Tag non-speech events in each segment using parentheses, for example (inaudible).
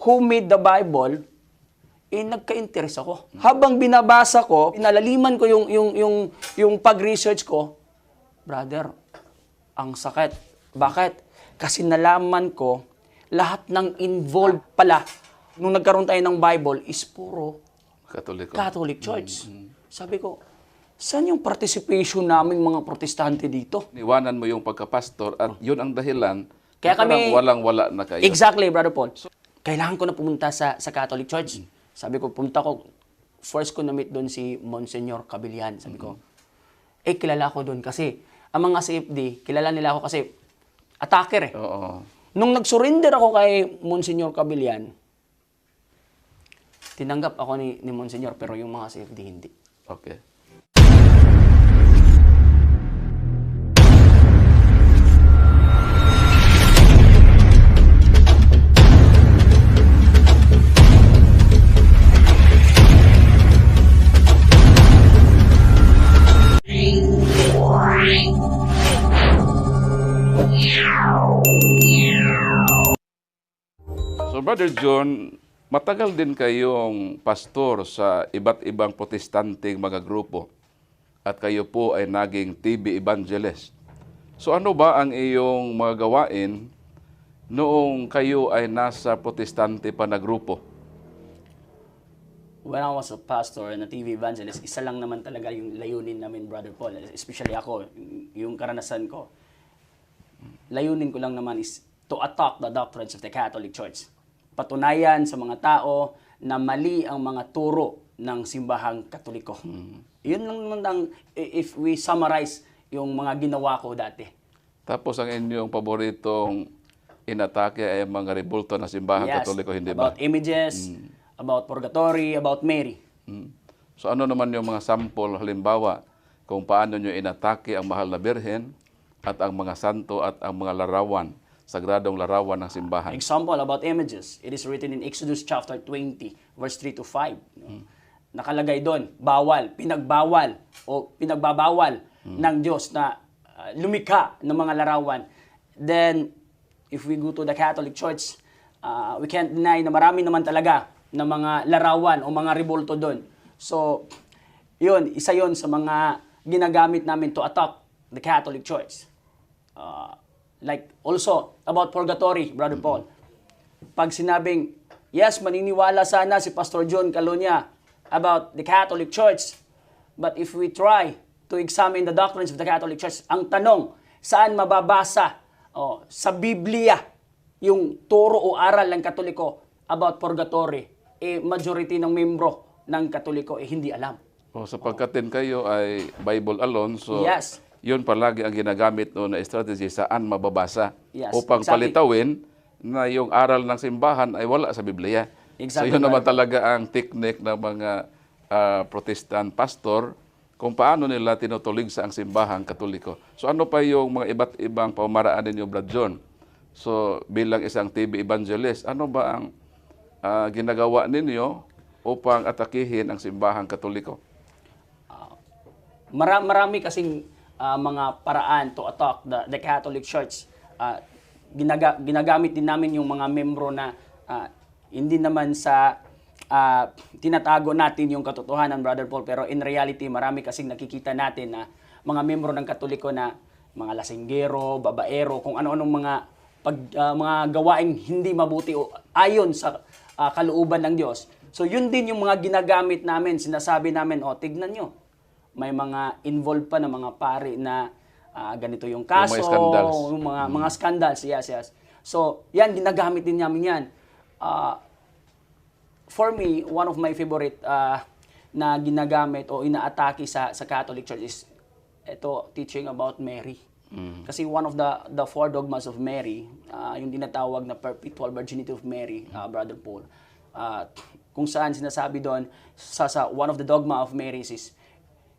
who made the Bible, eh nagka-interest ako. Habang binabasa ko, pinalaliman ko yung yung yung yung pag-research ko, brother, ang sakit. Bakit? Kasi nalaman ko lahat ng involved pala nung nagkaroon tayo ng Bible is puro Katoliko. Catholic Church. Sabi ko, saan yung participation namin mga protestante dito? Iwanan mo yung pagkapastor at yun ang dahilan Kaya kami- walang-wala na kayo. Exactly, Brother Paul. Kailangan ko na pumunta sa sa Catholic Church. Sabi ko, pumunta ko, first ko na-meet doon si Monsignor Cabilian. Sabi ko, eh, kilala ko doon kasi ang mga CFD, kilala nila ako kasi attacker eh. Oo. Nung nag-surrender ako kay Monsignor Cabilian, tinanggap ako ni, ni Monsignor pero yung mga CFD hindi. Okay. Brother John, matagal din kayong pastor sa iba't ibang protestanteng mga grupo at kayo po ay naging TV evangelist. So ano ba ang iyong mga gawain noong kayo ay nasa protestante pa na grupo? When I was a pastor and a TV evangelist, isa lang naman talaga yung layunin namin, Brother Paul. Especially ako, yung karanasan ko. Layunin ko lang naman is to attack the doctrines of the Catholic Church. Patunayan sa mga tao na mali ang mga turo ng simbahang katoliko. Yun lang naman ang, if we summarize yung mga ginawa ko dati. Tapos ang inyong paboritong inatake ay ang mga rebulto na simbahan katoliko, hindi ba? about images, about purgatory, about Mary. Mm. So ano naman yung mga sample, halimbawa, kung paano nyo inatake ang mahal na birhen at ang mga santo at ang mga larawan, sagradong larawan ng simbahan. Example about images. It is written in Exodus chapter 20, verse 3 to 5. no? Nakalagay doon, bawal, pinagbawal o pinagbabawal ng Diyos na uh, lumikha ng mga larawan. Then, if we go to the Catholic Church, uh, we can't deny na marami naman talaga na mga larawan o mga revolto doon. So, yun, isa yun sa mga ginagamit namin to attack the Catholic Church. Uh, like also about purgatory, Brother Paul. Pag sinabing, yes, maniniwala sana si Pastor John Calonia about the Catholic Church. But if we try to examine the doctrines of the Catholic Church, ang tanong, saan mababasa oh, sa Biblia yung turo o aral ng Katoliko about purgatory? Eh, majority ng membro ng Katoliko eh hindi alam. O sapagkat din kayo ay Bible alone, so Yes. Yun palagi ang ginagamit no, na strategy saan mababasa Yes, upang exactly. palitawin na yung aral ng simbahan ay wala sa Biblia. Exactly, so yun naman talaga ang technique ng mga ah, protestant pastor kung paano nila tinutulig sa ang simbahan katoliko. So ano pa yung mga iba't ibang pamamaraan ninyo, Brad John? So bilang isang TV evangelist, ano ba ang ah, ginagawa ninyo upang atakihin ang simbahan katoliko? Mara- marami kasing ah, mga paraan to attack the, the Catholic Church. Ah, ginaga- ginagamit din namin yung mga membro na ah, hindi naman sa ah, tinatago natin yung katotohanan, Brother Paul, pero in reality, marami kasing nakikita natin na mga membro ng Katoliko na mga lasinggero, babaero, kung ano-anong mga pag, ah, mga gawaing hindi mabuti o ayon sa ah, kalooban ng Diyos. So yun din yung mga ginagamit namin, sinasabi namin, oh, tignan nyo, may mga involved pa na mga pari na ah, ganito yung kaso, may scandals. yung mga mga scandals, yes, yes. So, yan ginagamit din namin yan. Ah, for me, one of my favorite ah, na ginagamit o inaatake sa sa Catholic Church is ito teaching about Mary. Kasi one of the the four dogmas of Mary, ah, yung tinatawag na perpetual virginity of Mary, ah, Brother Paul. ah, kung saan sinasabi doon sa, sa one of the dogma of Mary is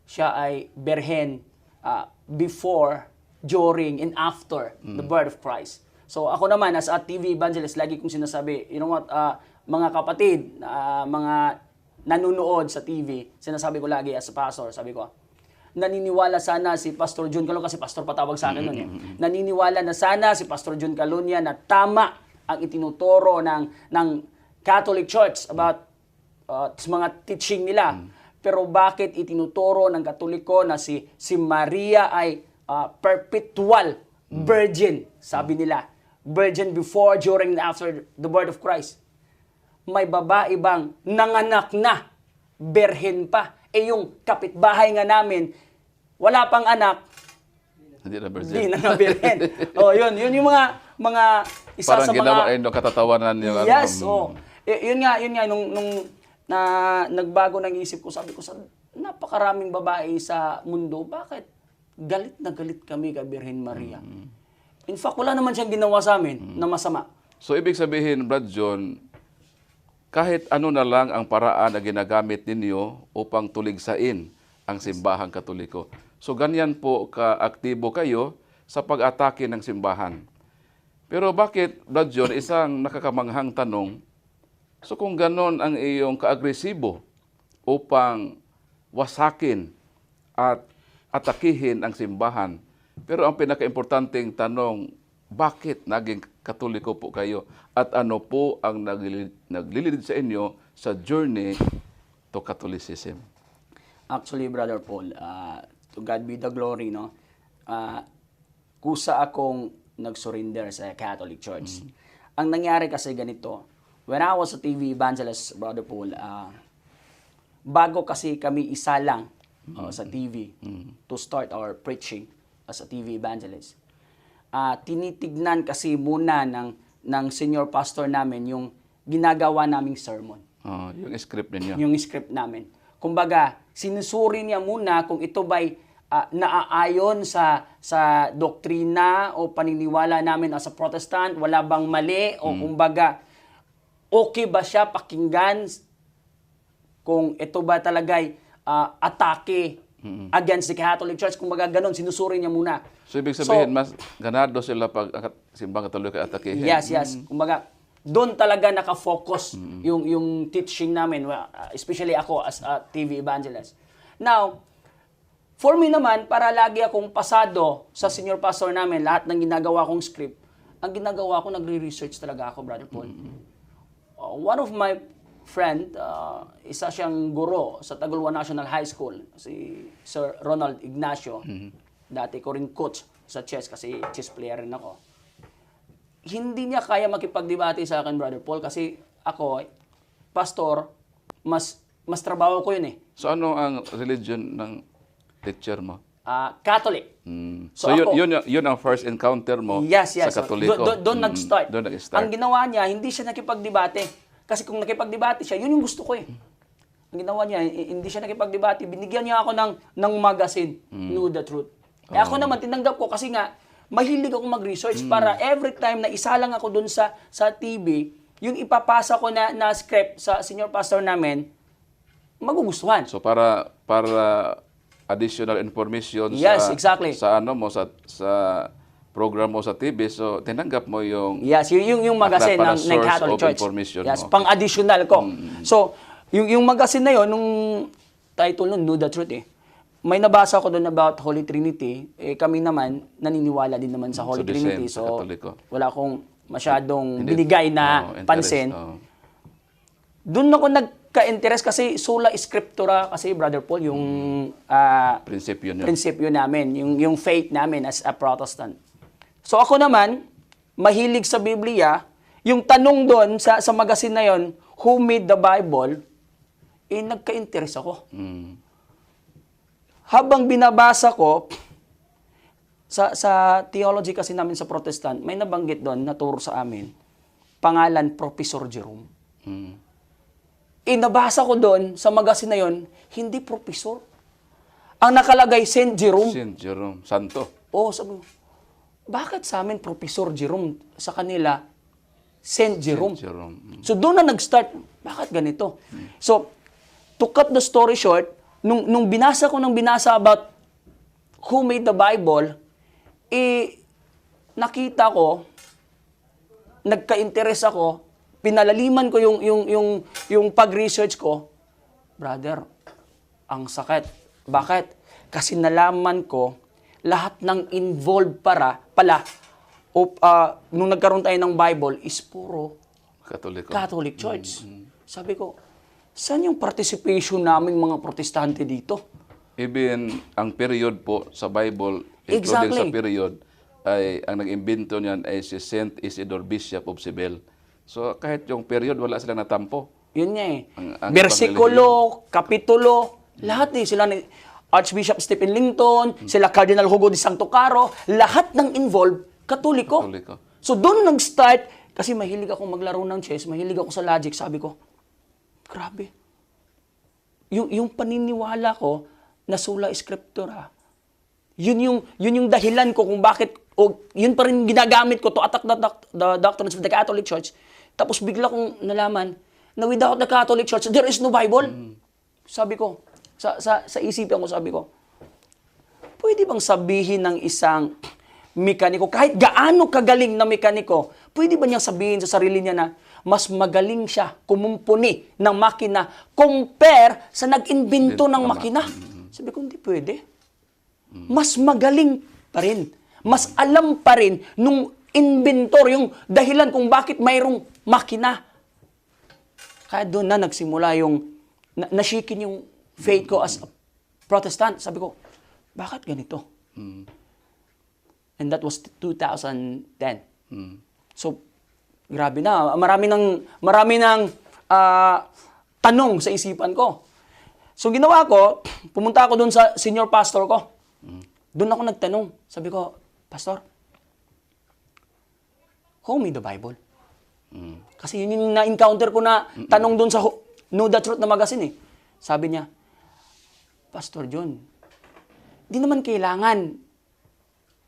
siya ay berhen ah, before, during, and after the birth of Christ. So ako naman, as a TV evangelist, lagi kong sinasabi, you know what, ah, mga kapatid, ah, mga nanonood sa TV, sinasabi ko lagi as a pastor, sabi ko, naniniwala sana si Pastor John Calon, kasi pastor patawag sa akin nun eh. Naniniwala na sana si Pastor John Calonia na tama ang itinuturo ng, ng Catholic Church about uh, mga teaching nila. Pero bakit itinuturo ng Katoliko na si si Maria ay uh, perpetual virgin, sabi nila. Virgin before, during, and after the birth of Christ. May babae bang nanganak na, berhen pa. Eh yung kapitbahay nga namin, wala pang anak, Hindi na virgin. hindi na nga berhen. (laughs) oh, yun, yun yung mga mga isa Parang sa ginawa mga ay no, katatawanan yung ano, Yes, mm, oh. Y- yun nga, yun nga nung nung na nagbago ng isip ko, sabi ko sa napakaraming babae sa mundo, bakit galit na galit kami kay Birhen Maria? In fact, wala naman siyang ginawa sa amin na masama. So ibig sabihin, Brad John, kahit ano na lang ang paraan na ginagamit ninyo upang tuligsain ang simbahang katoliko. So ganyan po ka-aktibo kayo sa pag-atake ng simbahan. Pero bakit, Brad John, isang nakakamanghang tanong, so kung ganon ang iyong kaagresibo upang wasakin at atakihin ang simbahan, pero ang pinaka-importanting tanong, bakit naging katoliko po kayo? At ano po ang naglilid, sa inyo sa journey to Catholicism? Actually, Brother Paul, uh, to God be the glory, no? Uh, kusa akong nag-surrender sa Catholic Church. Ang nangyari kasi ganito, when I was a TV evangelist, Brother Paul, uh, bago kasi kami isa lang uh, sa TV to start our preaching as a TV evangelist, uh, tinitignan kasi muna ng, ng senior pastor namin yung ginagawa naming sermon. Ah, yung script ninyo. yung script namin. Kumbaga, sinusuri niya muna kung ito ba'y ah, naaayon sa sa doktrina o paniniwala namin as a Protestant, wala bang mali o kumbaga okay ba siya pakinggan kung ito ba talagay ah, atake against the Catholic Church, kumbaga ganun, sinusuri niya muna. So ibig sabihin, mas ganado sila pag ang simbang katoliko ay atakihin. Yes, yes. Kumbaga, doon talaga nakafocus yung yung teaching namin, well, uh, especially ako as a TV evangelist. Now, for me naman, para lagi akong pasado sa senior pastor namin, lahat ng ginagawa kong script, ang ginagawa ko, nagre-research talaga ako, Brother Paul. Uh, one of my friend, uh, isa siyang guro sa Tagulwa National High School, si Sir Ronald Ignacio. Dati ko rin coach sa chess kasi chess player rin ako hindi niya kaya makipagdebate sa akin, Brother Paul, kasi ako, pastor, mas mas trabaho ko yun eh. So ano ang religion ng teacher mo? Ah, Catholic. Mm. So So, yun, ako- yun, yun ang first encounter mo Yes, yes. sa So, katoliko. do- do- doon Mm, nag-start. Doon nag-start. Ang ginawa niya, hindi siya nakipagdebate. Kasi kung nakipagdebate siya, yun yung gusto ko eh. Ang ginawa niya, hindi siya nakipagdebate. Binigyan niya ako ng, ng magazine, Mm. Know the Truth. Eh ako naman, tinanggap ko kasi nga, mahilig ako mag-research Mm. para every time na isa lang ako dun sa, sa TV, yung ipapasa ko na, na script sa senior pastor namin, magugustuhan. So para para additional information Yes, sa exactly. sa ano mo sa sa program mo sa TV so tinanggap mo yung Yes, yung yung, yung magazine ng, ng Catholic Church. information Yes, mo. Mm. pang-additional ko. So, yung yung magazine na yon nung title nun, Know the Truth eh. May nabasa ko doon about Holy Trinity. Eh, kami naman, naniniwala din naman sa Holy So, Trinity. same sa So, Katoliko. wala akong masyadong Hindi- binigay na interest, pansin. oo. Doon ako nagka-interest kasi sola scriptura kasi Brother Paul, yung ah, prinsipyo niyo. prinsipyo namin, yung, yung faith namin as a Protestant. So ako naman, mahilig sa Biblia, yung tanong doon sa, sa magazine na yon, who made the Bible, eh nagka-interest ako. Mm. Habang binabasa ko, sa, sa theology kasi namin sa Protestant, may nabanggit doon, naturo sa amin, pangalan Professor Jerome. Mm. Inabasa ko doon sa magazine na yon, hindi professor. Ang nakalagay, Saint Jerome. Saint Jerome Santo. Oo, sabi ko, bakit sa amin Professor Jerome, sa kanila, Saint Jerome? Saint Jerome. Mm. So doon na nag-start, bakit ganito? So, to cut the story short, nung, nung binasa ko ng binasa about who made the Bible, eh, nakita ko, nagka-interest ako, pinalaliman ko yung, yung, yung, yung pag-research ko, brother, ang sakit. Bakit? Kasi nalaman ko, lahat ng involved para, pala, o, ah, nung nagkaroon tayo ng Bible, is puro Katoliko. Catholic Church. Sabi ko, saan yung participation naming mga protestante dito? Even ang period po sa Bible, including Exactly. sa period, ay ang nag-imbento niyan ay si Saint Isidore Bishop of Cibel. So kahit yung period, wala silang natampo. Yun nga eh. Ang- ang Versikulo, kapitulo, lahat eh. Sila ni Archbishop Stephen Linton, sila Cardinal Hugo de Santo Caro, lahat ng involved, katoliko. Katoliko. So doon nag-start, kasi mahilig ako maglaro ng chess, mahilig ako sa logic, sabi ko, grabe. Yung, yung paniniwala ko na sola scriptura, yun yung, yun yung dahilan ko kung bakit, o yun pa rin ginagamit ko to attack the, doc- the doctrines of the Catholic Church. Tapos bigla kong nalaman na without the Catholic Church, there is no Bible. Sabi ko, sa, sa, sa isipan ko, sabi ko, pwede bang sabihin ng isang mekaniko, kahit gaano kagaling na mekaniko, pwede ba niyang sabihin sa sarili niya na mas magaling siya kumumpuni ng makina compare sa nag-invento ng makina? Sabi ko, hindi pwede. Mas magaling pa rin. Mas alam pa rin nung inventor, yung dahilan kung bakit mayroong makina. Kaya doon na nagsimula yung, na, nashikin yung faith ko as a Protestant. Sabi ko, bakit ganito? And that was 2010. So, grabe na. Marami ng, marami ng ah, tanong sa isipan ko. So, ginawa ko, pumunta ako doon sa senior pastor ko. Doon ako nagtanong. Sabi ko, Pastor, how me the Bible? Kasi yun yung na-encounter ko na tanong doon sa Know the Truth na magazine eh. Sabi niya, Pastor John, di naman kailangan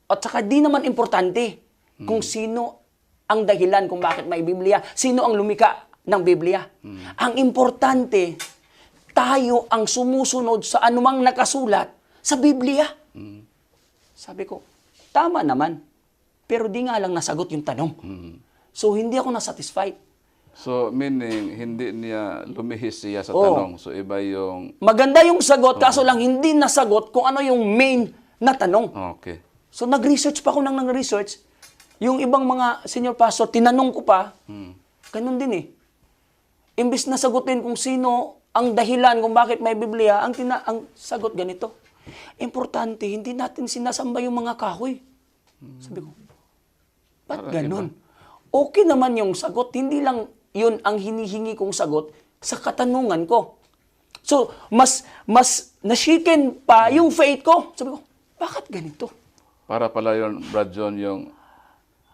at saka di naman importante kung sino ang dahilan kung bakit may Biblia, sino ang lumika ng Biblia. Ang importante, tayo ang sumusunod sa anumang nakasulat sa Biblia. Sabi ko, tama naman. Pero di nga lang nasagot yung tanong. So, hindi ako nasatisfied. So meaning, hindi niya lumihis siya sa Oo. tanong. So iba yung... Maganda yung sagot, kaso lang hindi nasagot kung ano yung main na tanong. Okay. So nag-research pa ako nang nag-research. Yung ibang mga senior pastor, tinanong ko pa, ganun din eh. Imbis na sagutin kung sino ang dahilan kung bakit may Biblia, ang, tina- ang sagot ganito. Importante, hindi natin sinasamba yung mga kahoy. Sabi ko, ba't ganun? Okay naman yung sagot, hindi lang yun ang hinihingi kong sagot sa katanungan ko. So, mas, mas nashiken pa yung faith ko. Sabi ko, bakit ganito? Para pala yun, Brad John, yung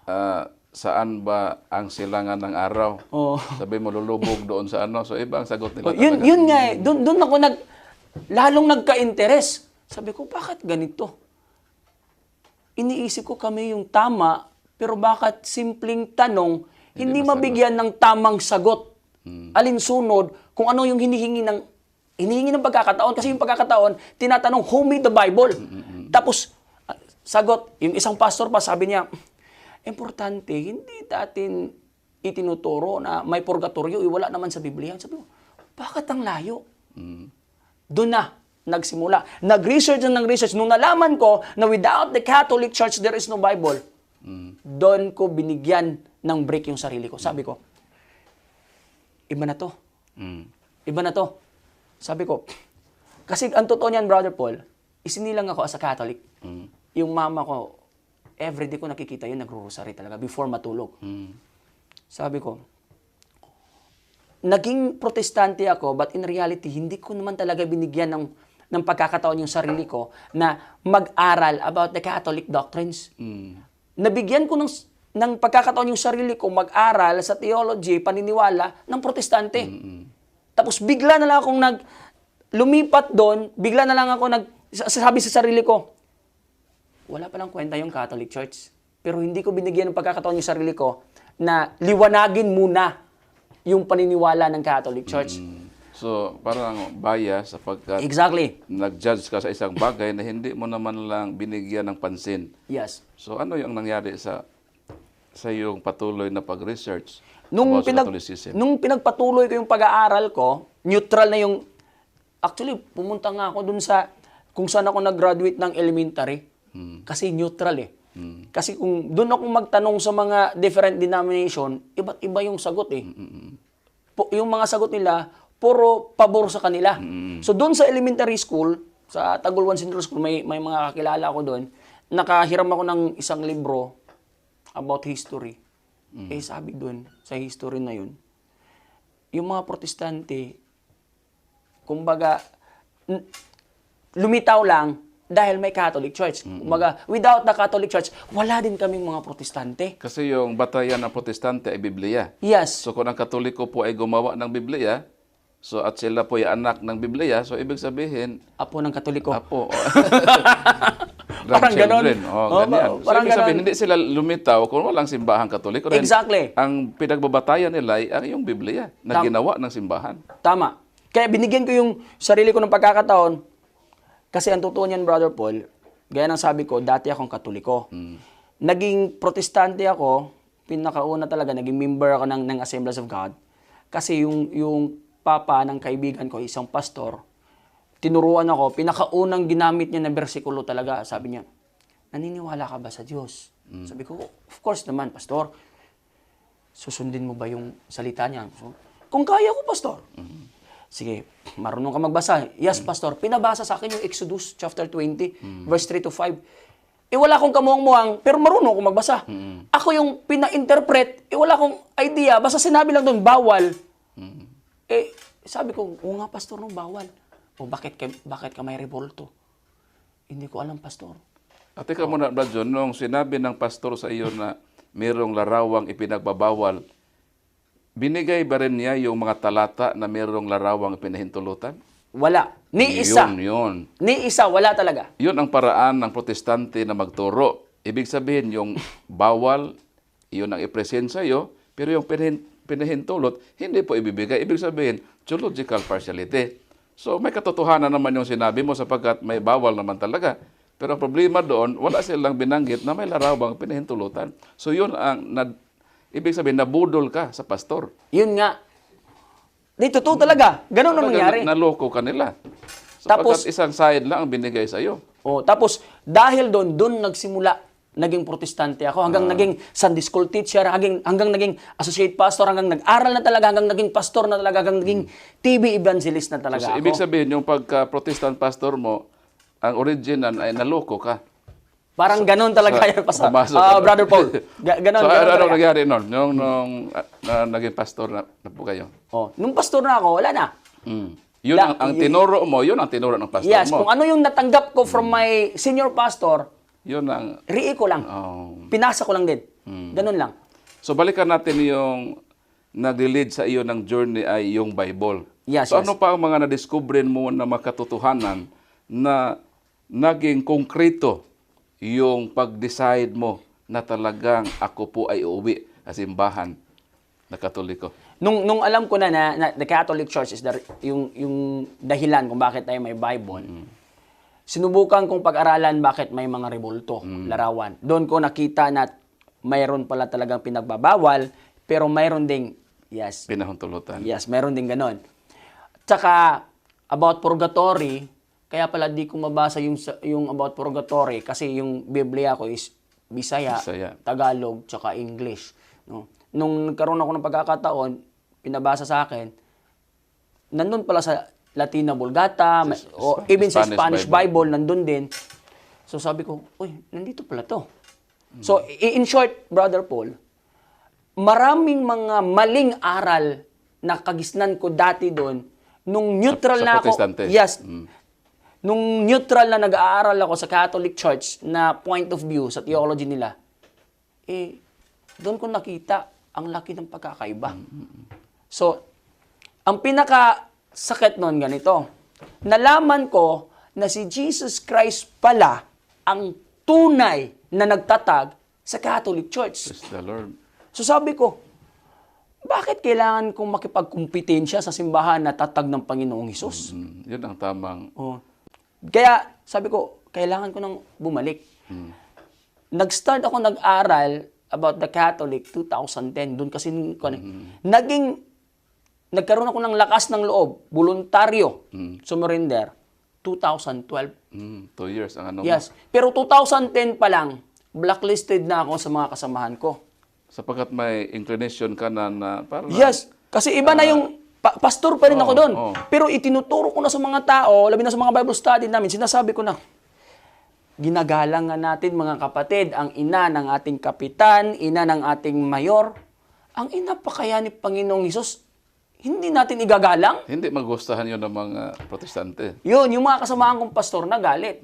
ah, saan ba ang silangan ng araw? Oo. Sabi mo, lulubog doon sa ano. So iba ang sagot Oh, nila. yun, talaga. yun nga eh. Doon, doon ako nag, lalong nagka-interes. Sabi ko, bakit ganito? Iniisip ko kami yung tama, pero bakit simpleng tanong, hindi, mabigyan ng tamang sagot? Alinsunod, kung ano yung hinihingi ng hinihingi ng pagkakataon. Kasi yung pagkakataon, tinatanong, who made the Bible? Tapos, ah, sagot, yung isang pastor pa, sabi niya, importante, hindi natin itinuturo na may purgatorio, eh, wala naman sa Biblia. Sabi ko, bakit ang layo? Doon na, nagsimula. Nag-research na nag-research. Nung nalaman ko na without the Catholic Church, there is no Bible, doon ko binigyan ng break yung sarili ko. Sabi ko, iba na to. Mm. Iba na to. Sabi ko, kasi ang totoo niyan, Brother Paul, isinilang ako as a Catholic. Yung mama ko, everyday ko nakikita yun, nagro-rosary talaga before matulog. Mm. Sabi ko, naging protestante ako, but in reality, hindi ko naman talaga binigyan ng, ng pagkakataon yung sarili ko na mag-aral about the Catholic doctrines. Mm. Nabigyan ko ng, ng pagkakataon yung sarili ko mag-aral sa theology, paniniwala ng protestante. Tapos bigla na lang akong nag, lumipat doon, bigla na lang ako nag, sabi sa sarili ko, wala palang kwenta yung Catholic Church. Pero hindi ko binigyan ng pagkakataon yung sarili ko na liwanagin muna yung paniniwala ng Catholic Church. So parang bias sapagkat Exactly. nag-judge ka sa isang bagay na hindi mo naman lang binigyan ng pansin. Yes. So ano yung nangyari sa sa iyong patuloy na pag-research Nung, pinag, nung pinagpatuloy ko yung pag-aaral ko, neutral na yung... Actually, pumunta nga ako dun sa kung saan ako nag-graduate ng elementary. Kasi neutral eh. Kasi kung doon ako magtanong sa mga different denomination, iba't iba yung sagot eh. Po, yung mga sagot nila, puro pabor sa kanila. So doon sa elementary school, sa Tagulwan Central School, may, may mga kakilala ako doon, nakahiram ako ng isang libro about history. Eh sabi doon, sa history na yun, yung mga protestante, kumbaga, lumitaw lang dahil may Catholic Church. Kumbaga, without the Catholic Church, wala din kaming mga protestante. Kasi yung batayan ng protestante ay Biblia. Yes. So kung ang Katoliko po ay gumawa ng Biblia, so at sila po ay anak ng Biblia, so ibig sabihin, Apo ng Katoliko. apo. (laughs) Parang ganon. Oh, Oh, ganyan. So, parang ibig sabihin, ganon. hindi sila lumitaw kung walang simbahan katoliko. Dahil Exactly. Ang pinagbabatayan nila ay ang yung Biblia na Tam- ginawa ng simbahan. Tama. Kaya binigyan ko yung sarili ko ng pagkakataon. Kasi ang totoo niyan, Brother Paul, gaya ng sabi ko, dati akong katoliko. Naging protestante ako, pinakauna talaga, naging member ako ng, ng Assemblies of God. Kasi yung, yung papa ng kaibigan ko, isang pastor, tinuruan ako, pinakaunang ginamit niya na bersikulo talaga, sabi niya, naniniwala ka ba sa Diyos? Sabi ko, of course naman, pastor. Susundin mo ba yung salita niya? So, kung kaya ko, pastor. Sige, marunong ka magbasa. Yes, pastor. Pinabasa sa akin yung Exodus chapter 20, verse 3 to 5. Eh wala akong kamuang-muang, pero marunong ako magbasa. Ako yung pina-interpret, eh wala akong idea. Basta sinabi lang doon, bawal. Eh, sabi ko, oo nga, pastor, no, bawal. O bakit ka, bakit ka may revolto? Hindi ko alam, pastor. At teka muna, Brad John, nung sinabi ng pastor sa iyo na mayroong larawang ipinagbabawal, binigay ba rin niya yung mga talata na mayroong larawang ipinahintulutan? Wala. Ni isa. Yun, yun. Ni isa, wala talaga. Yun ang paraan ng protestante na magturo. Ibig sabihin, yung bawal, yun ang ipresent sa iyo, pero yung pinahintulot, hindi po ibibigay. Ibig sabihin, theological partiality. So, may katotohanan naman yung sinabi mo sapagkat may bawal naman talaga. Pero ang problema doon, wala silang binanggit na may larawang pinahintulutan. So, yun ang, na, ibig sabihin, nabudol ka sa pastor. Yun nga. Di, totoo talaga. Ganun ang nangyari. na- Naloko ka nila. Tapos- Sapagkat isang side lang ang binigay sa iyo. O, tapos, dahil doon, doon nagsimula, naging protestante ako, hanggang Ah. naging Sunday school teacher, hanggang, hanggang naging associate pastor, hanggang nag-aral na talaga, hanggang naging pastor na talaga, hanggang naging TV evangelist na talaga So, ako. ibig sabihin, yung pagka-protestant pastor mo, ang original ay naloko ka. Parang ganun talaga Sa- yan, Ah, ka. Brother Paul. (laughs) Ga- ganun, so, ganun ano, ano nangyari nun? Nung ah, na, naging pastor na, na po kayo? Oh, nung pastor na ako, wala na. Mm. Yun La- ang, ang tinuro mo, yun ang tinuro ng pastor Yes, mo. kung ano yung natanggap ko from my senior pastor, Yun ang... rii ko lang. oh. Pinasa ko lang din. Ganun lang. So, balikan natin yung nag-lead sa iyo ng journey ay yung Bible. Yes, so, yes. ano pa ang mga na-discovery mo na makatotohanan na naging konkreto yung pag-decide mo na talagang ako po ay uuwi sa simbahan na katoliko? Nung nung alam ko na na, na the Catholic Church is the, yung yung dahilan kung bakit tayo may Bible. Sinubukan kong pag-aralan bakit may mga rebulto, larawan. Doon ko nakita na mayroon pala talagang pinagbabawal, pero mayroon ding yes, Pinahuntulutan. yes, mayroon ding ganon. Tsaka about purgatory, kaya pala di ko mabasa yung yung about purgatory kasi yung Biblia ko is Bisaya, Bisaya. Tagalog, tsaka English. No? Nung nagkaroon ako ng pagkakataon, pinabasa sa akin, nandun pala sa Latina Vulgata, may- o even sa Spanish Spanish Bible. nandun din. So sabi ko, uy, nandito pala to. So i- in short, Brother Paul, maraming mga maling aral na kagisnan ko dati doon nung neutral Sa- sa na ako. Yes. Nung neutral na nag-aaral ako sa Catholic Church na point of view sa theology nila, eh, doon ko nakita ang laki ng pagkakaiba. So, ang pinaka sakit noon ganito. Nalaman ko na si Jesus Christ pala ang tunay na nagtatag sa Catholic Church. Praise the Lord. So sabi ko, bakit kailangan kong makipagkumpetensya sa simbahan na tatag ng Panginoong Hesus? Mm, yun ang tamang... Oh. Kaya sabi ko, kailangan ko nang bumalik. Nag-start ako nag-aral about the Catholic 2010. Doon kasi ko naging nagkaroon ako ng lakas ng loob, voluntaryo, sumurrender 2012. Mm, two years ang ano mo. Yes. Pero 2010 pa lang, blacklisted na ako sa mga kasamahan ko. Sapagkat may inclination ka na, na para Yes, kasi iba na yung pa- pastor pa rin ako Oo, doon. oo. Pero itinuturo ko na sa mga tao, labi na sa mga Bible study namin, sinasabi ko na, ginagalang nga natin mga kapatid, ang ina ng ating kapitan, ina ng ating mayor, ang ina pa kaya ni Panginoong Hesus, hindi natin igagalang? Hindi magustuhan yun ng mga protestante. Yun, yung mga kasamahan kong pastor nagalit.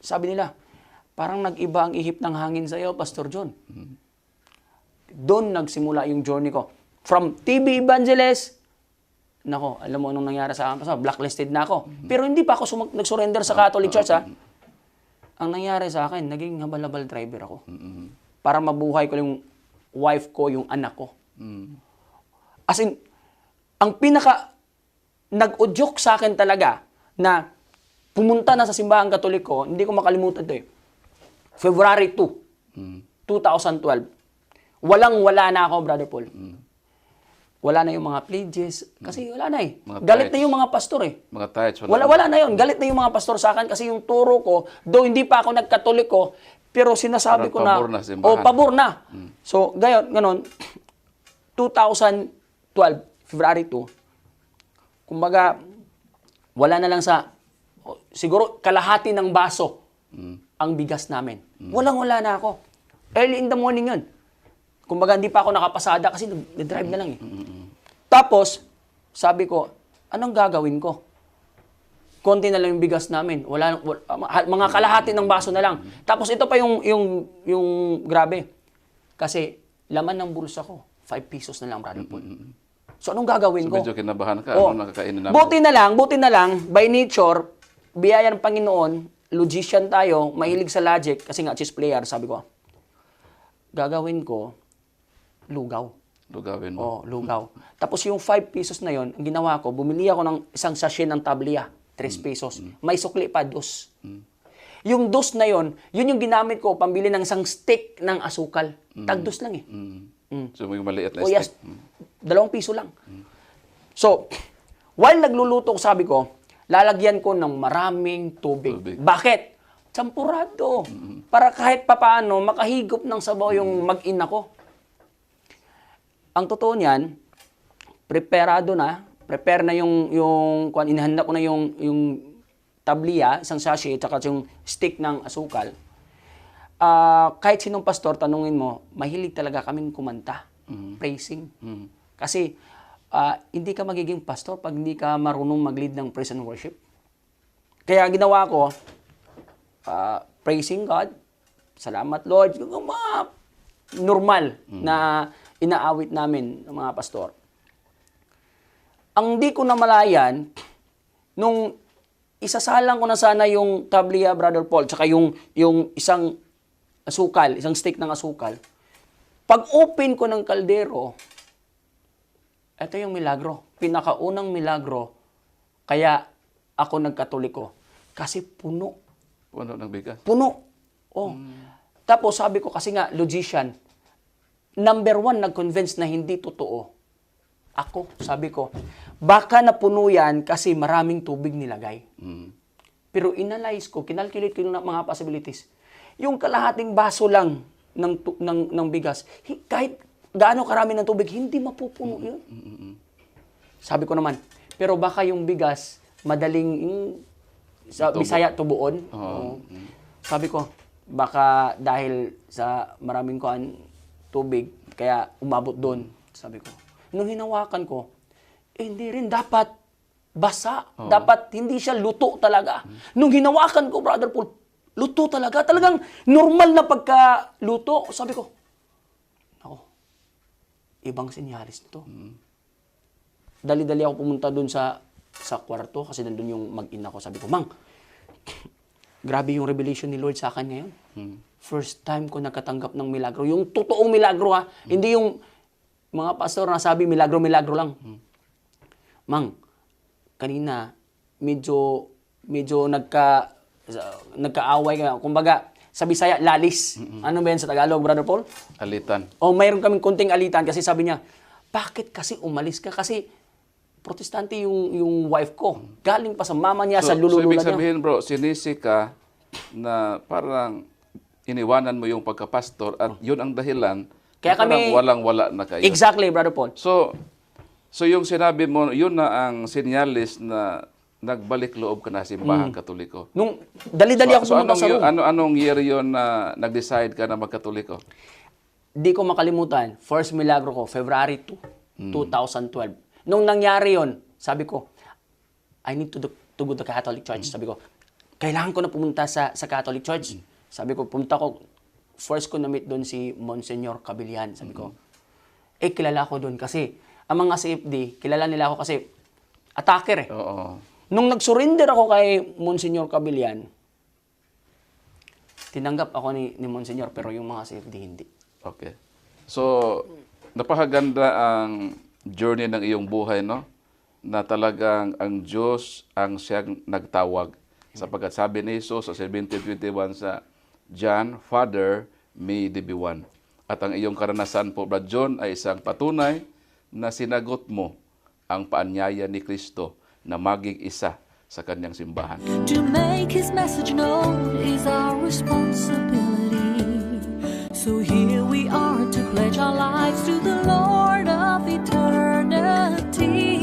Sabi nila, parang nag-iba ang ihip ng hangin sa'yo, Pastor John. Doon nagsimula yung journey ko. From TV evangelist, nako, alam mo anong nangyari sa akin, Pastor? Blacklisted na ako. Pero hindi pa ako sumag- nag-surrender sa Catholic Church, ha? Ang nangyari sa akin, naging habal-habal driver ako. Para mabuhay ko yung wife ko, yung anak ko. As in, ang pinaka nag-udyok sa akin talaga na pumunta na sa simbahan katoliko, hindi ko makalimutan ito eh. February 2, 2012. Walang-wala na ako, Brother Paul. Wala na yung mga pledges. Kasi wala na eh. Mga Galit na tithes. yung mga pastor eh. Mga tithes, Wala, wala na yun. Galit na yung mga pastor sa akin kasi yung turo ko, though hindi pa ako nagkatoliko, pero sinasabi Parang ko na, pabor na sa simbahan. oh, pabor na. So, gayon, ganon, (clears throat) 2012, February 2, kumbaga, wala na lang sa, siguro kalahati ng baso ang bigas namin. Walang-wala na ako. Early in the morning yun. Kumbaga, hindi pa ako nakapasada kasi nag-drive na lang eh. Tapos, sabi ko, anong gagawin ko? konti na lang yung bigas namin. Wala, wala mga kalahati ng baso na lang. Tapos ito pa yung yung yung grabe. Kasi laman ng bulsa ko, 5 pesos na lang, brother Paul. So anong gagawin ko? Medyo kinabahan ka. Oh. Ano nakakainin namin? Buti na lang, buti na lang, by nature, biyaya ng Panginoon, logician tayo, mahilig sa logic, kasi nga chess player, sabi ko, gagawin ko, lugaw. Lugawin mo. Oh, lugaw. (laughs) Tapos yung 5 pesos na yon, ang ginawa ko, bumili ako ng isang sachet ng tablia, 3 pesos. May sukli pa, dos. Yung dos na yon, yun yung ginamit ko pambili ng isang stick ng asukal. Tagdos lang eh. Mm. So may maliit na O yes, stick. Mm. dalawang piso lang. So, while nagluluto ko, sabi ko, lalagyan ko ng maraming tubig. Tubig. Bakit? Champurado. Para kahit papaano, makahigop ng sabaw yung mag-ina ko. Ang totoo niyan, preparado na, prepare na yung, yung, kung inihanda ko na yung, yung tablia, isang sachet, tsaka yung stick ng asukal. Ah, kahit sinong pastor, tanungin mo, mahilig talaga kaming kumanta, praising. Kasi, ah, hindi ka magiging pastor pag hindi ka marunong mag-lead ng praise and worship. Kaya ginawa ko, ah, praising God, salamat Lord, yung mga normal na inaawit namin ng mga pastor. Ang di ko namalayan, nung isasalang ko na sana yung tablia, Brother Paul, tsaka yung, yung isang asukal, isang stick ng asukal, pag open ko ng kaldero, ito yung milagro. Pinakaunang milagro, kaya ako nagkatoliko. Kasi puno. Puno ng bigas. Puno. Oh. Tapos sabi ko, kasi nga, logician, number one, nag-convince na hindi totoo. Ako, sabi ko, baka napuno yan kasi maraming tubig nilagay. Mm. Pero inanalyze ko, kinalculate ko yung mga possibilities. Yung kalahating baso lang ng, ng, ng bigas, hi- kahit gaano karami ng tubig, hindi mapupuno yun. Sabi ko naman, pero baka yung bigas, madaling, yung, sa Tubo. Bisaya, tubuon. Oo. Sabi ko, baka dahil sa maraming kuan tubig, kaya umabot doon. Sabi ko. Nung hinawakan ko, eh, hindi rin dapat basa. Dapat hindi siya luto talaga. Nung hinawakan ko, Brother Paul, luto talaga. Talagang normal na pagka-luto. Sabi ko, ako, ibang sinyalis nito. Dali-dali ako pumunta doon sa sa kwarto kasi nandun yung mag-ina ko. Sabi ko, Mang, (laughs) grabe yung revelation ni Lord sa akin ngayon. First time ko nakatanggap ng milagro. Yung totoong milagro ha. Hindi yung mga pastor na sabi milagro-milagro lang. Mang, kanina medyo medyo nagka nagkaaway ka. Kumbaga, sa Bisaya, lalis. Ano ba yan sa Tagalog, Brother Paul? Alitan. O mayroon kaming kunting alitan kasi sabi niya, bakit kasi umalis ka? Kasi protestante yung yung wife ko. Galing pa sa mama niya, sa so lululula ibig niya. sabihin bro, sinisi ka na parang iniwanan mo yung pagkapastor at yun ang dahilan Kaya kami- walang-wala na kayo. Exactly, Brother Paul. So, so yung sinabi mo, yun na ang sinyalis na nagbalik loob ka na sa simbahan katoliko. Nung dali-dali ako so, pumunta anong, sa room. ano, anong year yun na nag-decide ka na magkatoliko? Di ko makalimutan, first milagro ko, February 2, 2012. Nung nangyari yon, sabi ko, I need to, do, to go to Catholic Church. Sabi ko, kailangan ko na pumunta sa, sa Catholic Church. Sabi ko, pumunta ko, first ko na-meet doon si Monsignor Cabilian. Sabi ko, eh, kilala ko doon kasi, ang mga CFD, kilala nila ako kasi, attacker eh. Oo. Nung nag-surrender ako kay Monsignor Cabilian, tinanggap ako ni, ni Monsignor, pero yung mga CFD hindi. Okay. So, napakaganda ang journey ng iyong buhay, no? Na talagang ang Diyos ang siyang nagtawag. Sapagkat sabi ni Jesus sa 1721 sa John, Father, may they be one. At ang iyong karanasan po, Brad John, ay isang patunay na sinagot mo ang paanyaya ni Kristo na maging isa sa kanyang simbahan. To make his message known is our responsibility. So here we are to pledge our lives to the Lord of eternity.